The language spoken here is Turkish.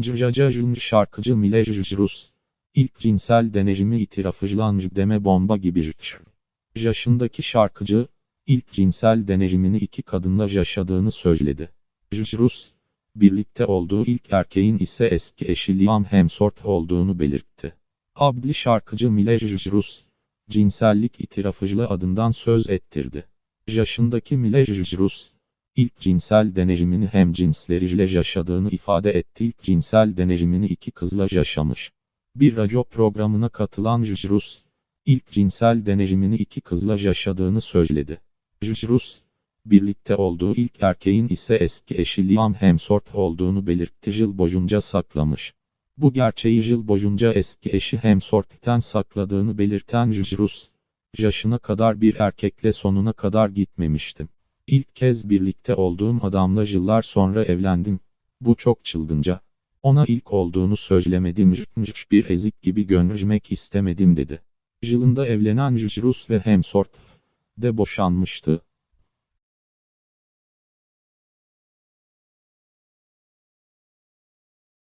Cıcaca Jun şarkıcı Mile Jujrus. İlk cinsel deneyimi itirafılan deme bomba gibi jütş. Yaşındaki şarkıcı, ilk cinsel deneyimini iki kadınla yaşadığını söyledi. Jujrus, birlikte olduğu ilk erkeğin ise eski eşi Liam Hemsworth olduğunu belirtti. Abli şarkıcı Mile Jujrus, cinsellik itirafıcı adından söz ettirdi. Yaşındaki Mile Jujrus, ilk cinsel deneyimini hem cinsleriyle yaşadığını ifade etti. İlk cinsel deneyimini iki kızla yaşamış. Bir radyo programına katılan Jujrus, ilk cinsel deneyimini iki kızla yaşadığını söyledi. Jujrus, birlikte olduğu ilk erkeğin ise eski eşi Liam Hemsworth olduğunu belirtti. Yıl boyunca saklamış. Bu gerçeği yıl boyunca eski eşi Hemsworth'ten sakladığını belirten Jujrus, yaşına kadar bir erkekle sonuna kadar gitmemiştim. İlk kez birlikte olduğum adamla yıllar sonra evlendim. Bu çok çılgınca. Ona ilk olduğunu söylemedim jütmüş bir ezik gibi göndermek istemedim dedi. Yılında evlenen Jujrus ve Hemsworth de boşanmıştı.